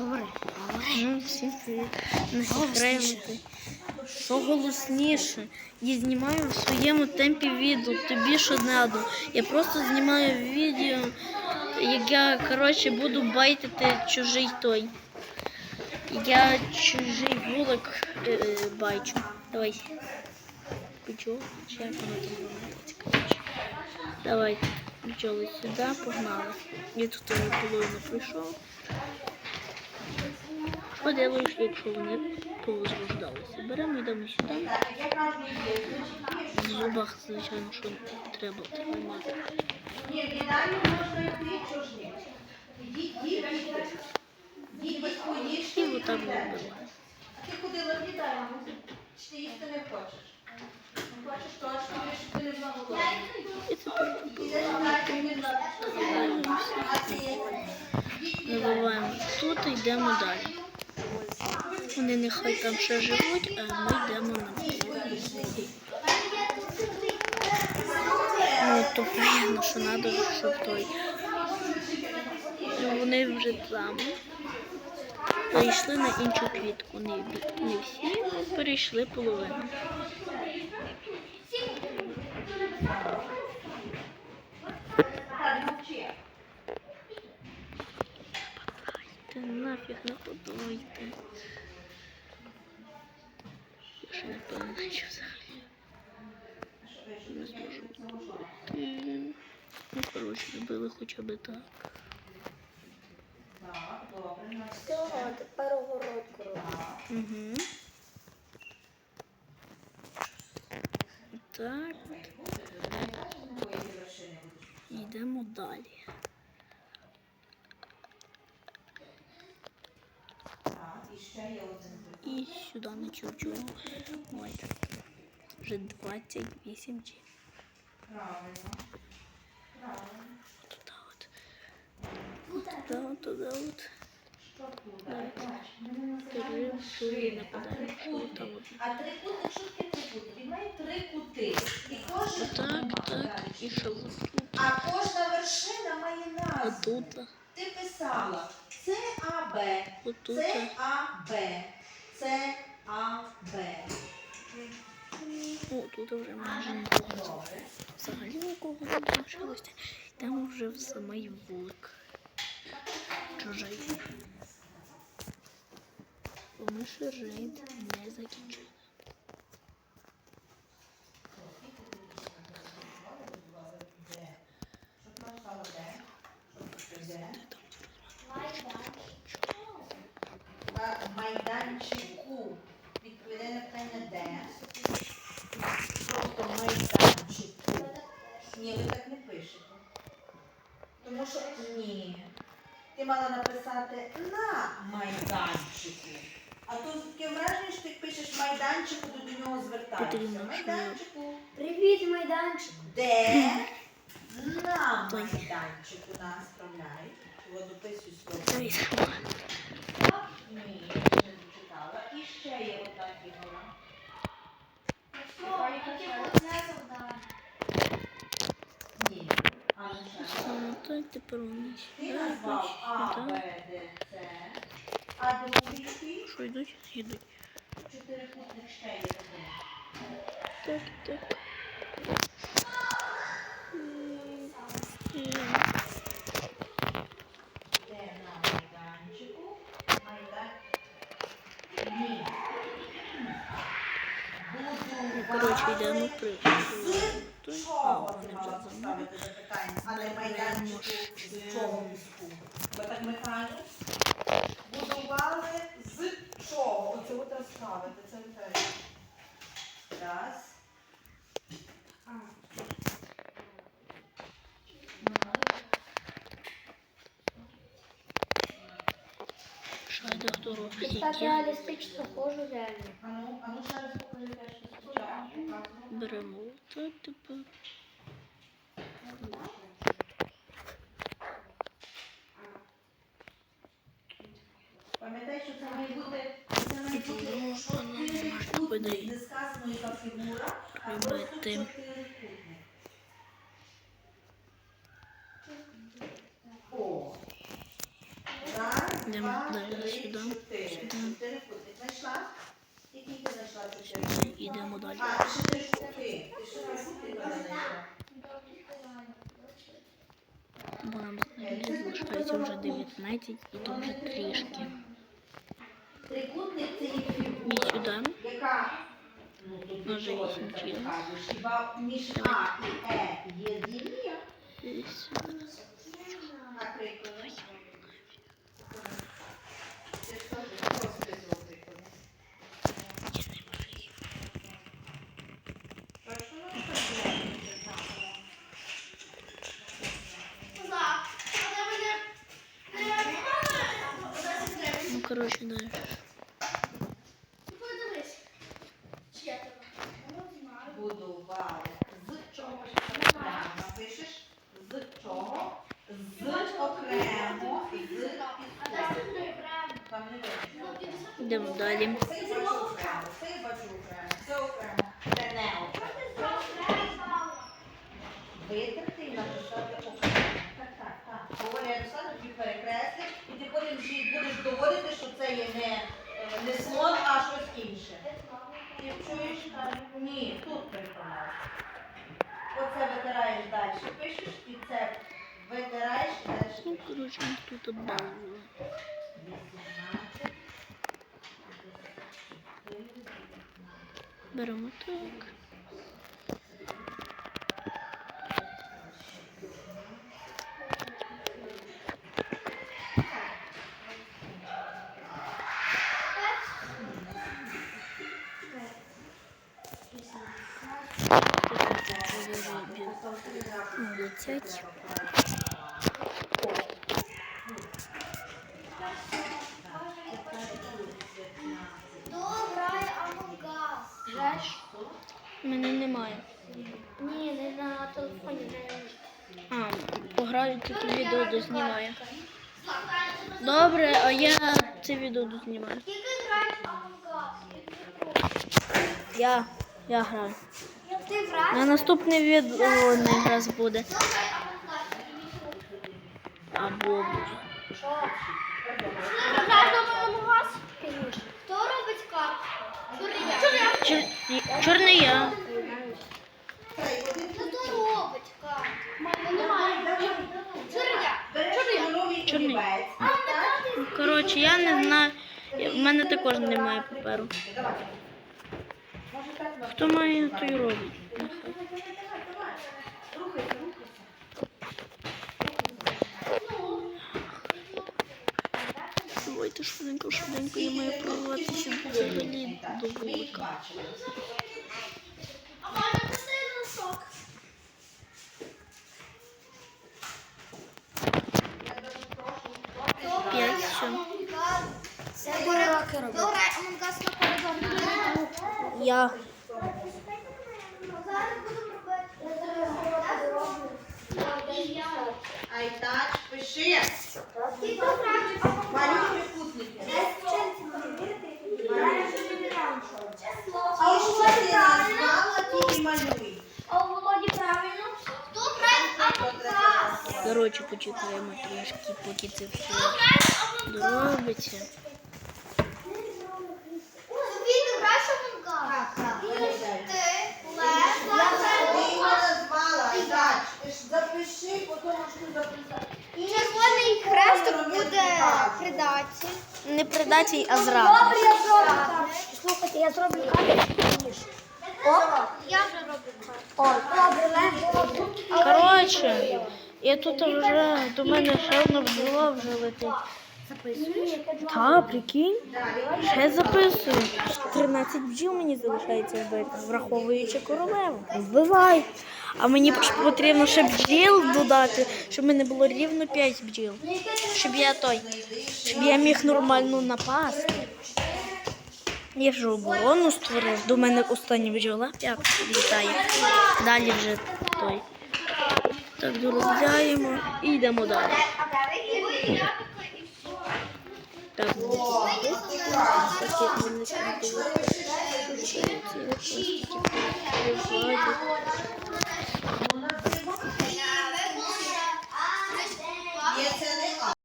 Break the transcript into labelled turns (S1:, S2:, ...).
S1: Говори.
S2: Ну, всім привіт. Не. Що голосніше? Я знімаю в своєму темпі відео. Тобі що надо. Я просто знімаю відео, як я коротше буду байтити чужий той. Я чужий вулик е, е, байчу. Давай. Пчол, чи як воно там називається, коротше. Давайте. Пчоли сюди, погнали. Я тут половину прийшов. Що якщо вони повозрождалися? Беремо йдемо сюди. В зубах, звичайно, що треба тримати. І отак робила.
S3: Ти ходила в їдальню, чи ти їсти не хочеш? Не хочеш точно, що ти не була.
S2: І
S3: ти?
S2: набиваємо тут і йдемо далі. Вони нехай там ще живуть, а ми йдемо на Ну, то понятно, що треба, щоб той. Ну, вони вже там. Перейшли на іншу квітку. Не, всі, перейшли половину. Нафіг не подойте. Ще не певна, що взагалі. Не. Ну, коротше, робили хоча б так.
S1: Все, тепер огородку робимо.
S2: Угу. Так. Йдемо далі. І сюди на чучу. Так. Вже 28 чи. Туди от. Туди от, туди от. Там от.
S3: А трикутник, що таке трикутник? Він має три кути. І кожен
S2: Так, так. І що?
S3: А кожна вершина має назву. Ти писала це АБ, це АБ, це АБ.
S2: О, тут вже майже нікого. Взагалі нікого не залишилося. Йдемо вже в самий вулик. Чужий. Бо ми ще рейд не закінчили.
S3: Та майданчику. Відповідає на питання де. Просто майданчику. Ні, ви так не пишете. Тому що ні. Ти мала написати на майданчику. А то таке враження, що ти пишеш майданчику, то до нього звертаєшся. Майданчику.
S1: Привіт, майданчик.
S3: Де на майданчику нас справляють. Його дописуй слово.
S2: Ой,
S3: Ні, не дочитала. І ще є одна фігура. Ні. А ну ще.
S2: Ну, то тепер вони
S3: Ти
S2: сюди
S3: назвав А, Б,
S2: йдуть.
S3: Д, С. А другий який?
S2: Що йдуть? Йдуть.
S3: Є один.
S2: Так, так. М, е,
S3: Де на майданчику? Майдан... Ні. Буду
S2: Коротше, йдемо при. Той.
S3: З
S2: А,
S3: чого
S2: вони
S3: ти
S2: вже
S3: мала
S2: за
S3: запитання? А не майданчику з чого містку? Бо так Михайло? Будували з чого? Оце от розставити. Це теж. Раз.
S2: Що йде хто робить?
S1: Так
S2: Які?
S1: реалістично хожу реально.
S3: А ну, а
S2: Робити. Йдемо далі. Сюди. Сюди.
S3: Чотирикутник?
S2: Йдемо далі. Бо нам залишається вже 19 і то вже трішки.
S3: Трикутник це є
S2: І
S3: фігура,
S2: сюди.
S3: яка ну, тут
S2: Може,
S3: нічого
S2: вісім
S3: не
S2: тіл.
S3: кажеш. Хіба між А і Е є лінія?
S2: І сюди.
S3: Наприклад. Це ж теж розписував приклади. Прошу вас,
S2: Ну, коротше, далі.
S3: Будували. З чого ж окремо напишеш? З чого? З окремо. З піску. Там не видно.
S2: Йдемо далі.
S3: Це я бачу окремо. Це я бачу окремо. Це окремо. Це не окремо. Витерти і написати окремо. Так, так, так. Говорю, я достану тобі перекреслю, і ти потім будеш доводити, що це є не, не слон, а щось інше. Ти чуєш? Ні, тут прикладаєш. Оце витираєш далі, пишеш, і це витираєш і далі
S2: Ну, коротше, тут базово. Беремо так. Двадцять. Пограю тут відео дознімаю. Добре, а я це відео дознімаю. Я, я граю. На наступне відео не раз буде. Або?
S1: Хто робить.
S2: Чор... чорний я.
S1: Хто робить карту? Мене немає. Чорня.
S3: Береш кольоровий
S2: Чорний.
S3: олівець.
S2: Коротше, я не знаю. В мене також немає паперу. Хто має, робить.
S3: Давай. Рухайся, рухайся.
S2: Давайте швиденько, швиденько, я маю прорватися взагалі до вулика.
S3: Бачила.
S1: А мама постійно носок.
S3: Я дуже прошу, хто
S2: П'ять, все.
S1: Це уроки робить. Добре, Амонгас на коридор.
S2: Я.
S1: Зараз будемо робити.
S3: Айтач, пиши.
S1: Ти хто граєш?
S3: Малюй трикутники.
S1: А
S3: Ті, що ти назвала, ті і малюй.
S1: А у Володі правильно? Хто грає Амонгас?
S2: Коротше, почекаємо трішки, поки це все
S1: Хто грає Амонгас?
S2: доробиться.
S1: Софій, ти граєш Амонгас?
S3: Так, виглядай.
S1: Ти, Лев,
S3: Ти його назвала, Айтач. Ти ж запиши, потім аж ти записати.
S1: Червоний хрестик буде придачі.
S2: Не предатель, а зрада.
S1: я зроблю карту. Слухайте, я зроблю карту. О, я вже роблю карту. О, добре,
S2: Коротше, я тут вже до мене ще одна бджола вже летить.
S1: Записуєш?
S2: Та, прикинь, ще записую. 13 бджіл мені залишається вбити, враховуючи королеву. Вбивай. А мені потрібно ще бджіл додати, щоб мене було рівно 5 бджіл. Щоб я той, щоб я міг нормально напасти. Я вже оборону створив, до мене остання бджола п'ятка літає. Далі вже той. Так, доробляємо і йдемо далі. Так, так,